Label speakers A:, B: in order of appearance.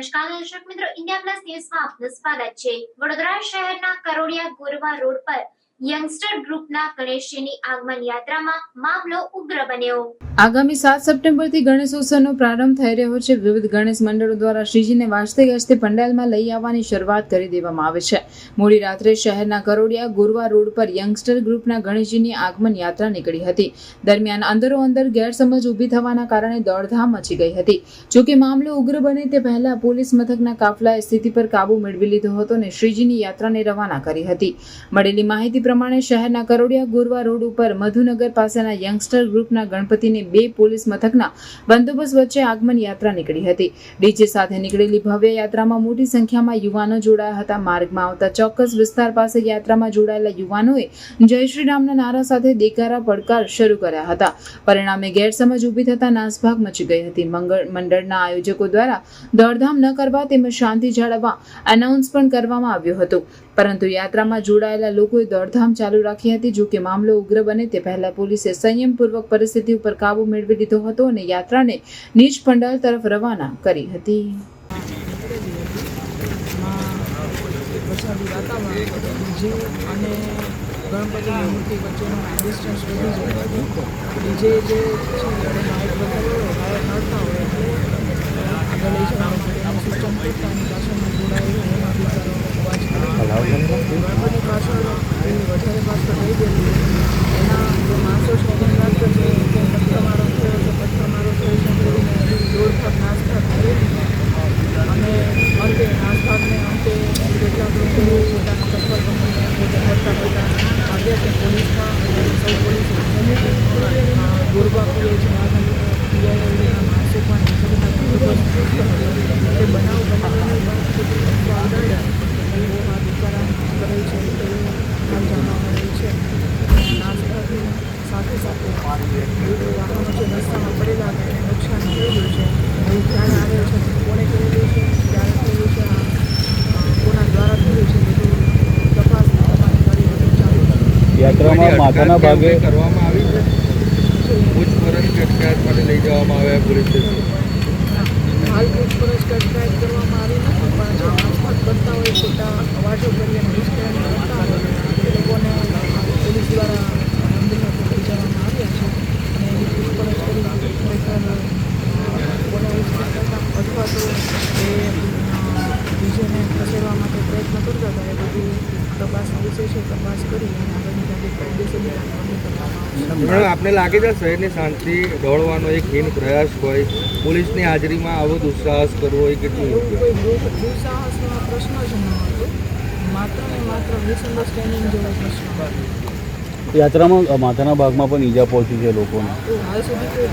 A: નમસ્કાર દર્શક મિત્રો, ઇન્ડિયા પ્લસ ન્યૂઝમાં આપનું સ્વાગત છે. વડોદરા શહેરના કરોડિયા ગોરવા રોડ પર યંગસ્ટર ગ્રુપના ગણેશજીની આગમન યાત્રામાં મામલો ઉગ્ર બન્યો.
B: આગામી સાત સપ્ટેમ્બરથી ગણેશોત્સવનો પ્રારંભ થઈ રહ્યો છે. વિવિધ ગણેશ મંડળો દ્વારા શ્રીજીને વાજતે ગાજતે પંડાલમાં લઈ આવવાની શરૂઆત કરી દેવામાં આવે છે. મોડી રાત્રે શહેરના કરોડિયા ગુરવા રોડ પર યંગસ્ટર ગ્રુપના ગણેશજીની આગમન યાત્રા નીકળી હતી. દરમિયાન અંદરો અંદર ગેરસમજ ઊભી થવાના કારણે દોડધામ મચી ગઈ હતી. જોકે મામલો ઉગ્ર બને તે પહેલા પોલીસ મથકના કાફલાએ સ્થિતિ પર કાબુ મેળવી લીધો હતો અને શ્રીજીની યાત્રાને રવાના કરી હતી. મળેલી માહિતી પ્રમાણે શહેરના કરોડિયા ગુરવા રોડ ઉપર મધુનગર પાસેના યંગસ્ટર ગ્રુપના ગણપતિને બે પોલીસ મથકના બંદોબસ્ત વચ્ચે આગમન યાત્રા નીકળી હતી. ડીજે સાથે નીકળેલી ભવ્ય યાત્રામાં મોટી સંખ્યામાં યુવાનો જોડાયા હતા. માર્ગમાં આવતા ચોક્કસ વિસ્તાર પાસે યાત્રામાં જોડાયેલા યુવાનોએ જય શ્રી રામના નારા સાથે દેકારા પડકાર શરૂ કર્યા હતા. પરિણામે ગેરસમજ ઊભી થતા નાસભાગ મચી ગઈ હતી. મંગળ મંડળના આયોજકો દ્વારા દોડધામ ન કરવા તેમજ શાંતિ જાળવવા એનાઉન્સ પણ કરવામાં આવ્યું હતું. પરંતુ યાત્રામાં જોડાયેલા લોકોએ દોડધામ ચાલુ રાખી હતી. જો કે મામલો ઉગ્ર બને તે પહેલા પોલીસે સંયમપૂર્વક પરિસ્થિતિ ઉપર કાબુ મેળવી લીધો હતો અને યાત્રાને નીચ પંડાલ તરફ રવાના કરી હતી.
C: અને મૂર્તિ વચ્ચેનો ડિસ્ટન્સ વધી જાય જે એટલે આગળ લઈ જવાનું સિસ્ટમ કરતા જોડાયેલું એમાં બિચારો અવાજ કરે ગણપતિ પાછળ એ વધારે પાછળ થઈ ગયેલું એના જે માણસો છે, એને વાત કરશે કે પથ્થર મારો થયો છે પથ્થર મારો થયો છે કરીને દોડભાગ નાસભાગ કરેલી અને અંતે નાસભાગને અંતે કેટલાક લોકો પોતાના પથ્થર બનીને પોતે કરતા ફરતા આવ્યા છે પોલીસમાં. સૌ પોલીસ ગોરબા પીએ છે, આ માણસો પણ તે બનાવ બનાવવાની પણ ઉડાડ્યા એવું આ બિચારા કરે છે સાથે સાથે વાહનો જે રસ્તામાં પડેલા હતા એને નુકસાન થયેલું છે. એવું ધ્યાન આવે છે કોણે કરેલું છે ક્યારે થયેલું છે કોના દ્વારા થયેલું છે બધું તપાસ તમારી કરી બધું ચાલુ છે.
D: યાત્રામાં માથાના ભાગે
E: કરવામાં આવી? છે પૂછપરછ કટકાયત માટે લઈ જવામાં આવ્યા પોલીસ સ્ટેશન?
C: હાલ પૂછપરછ કટકાયત કરવામાં આવી નથી પણ જે આસપાસ કરતા હોય ખોટા અવાજો કરીને નિષ્ક્રિય કરતા હોય. એ લોકોને પોલીસ દ્વારા લઈ જવામાં આવ્યા છે. અને એની પૂછપરછ કરી ખરેખર લોકોને ઉશ્કેર કરતા અથવા તો એ બીજેને ખસેડવા માટે પ્રયત્ન કરતા હતા. એ બધું તપાસનો વિષય છે. તપાસ કરી અને આગળની તારીખ કાયદેસરની કાર્યવાહી કરવામાં આવશે.
E: આપને લાગે છે શહેરની શાંતિ દોડવાનો એક હીન પ્રયાસ હોય? પોલીસની હાજરીમાં આવો દુસ્સાહસ કરવો એ કેટલું
C: કોઈ દુસ્સાહસનો પ્રશ્ન જ ન હતો. માત્ર ને માત્ર મિસઅન્ડરસ્ટેન્ડિંગ જેવો પ્રશ્ન
D: યાત્રામાં માથાના ભાગમાં પણ ઈજા પહોંચી છે લોકોને.
C: હાલ સુધી કોઈ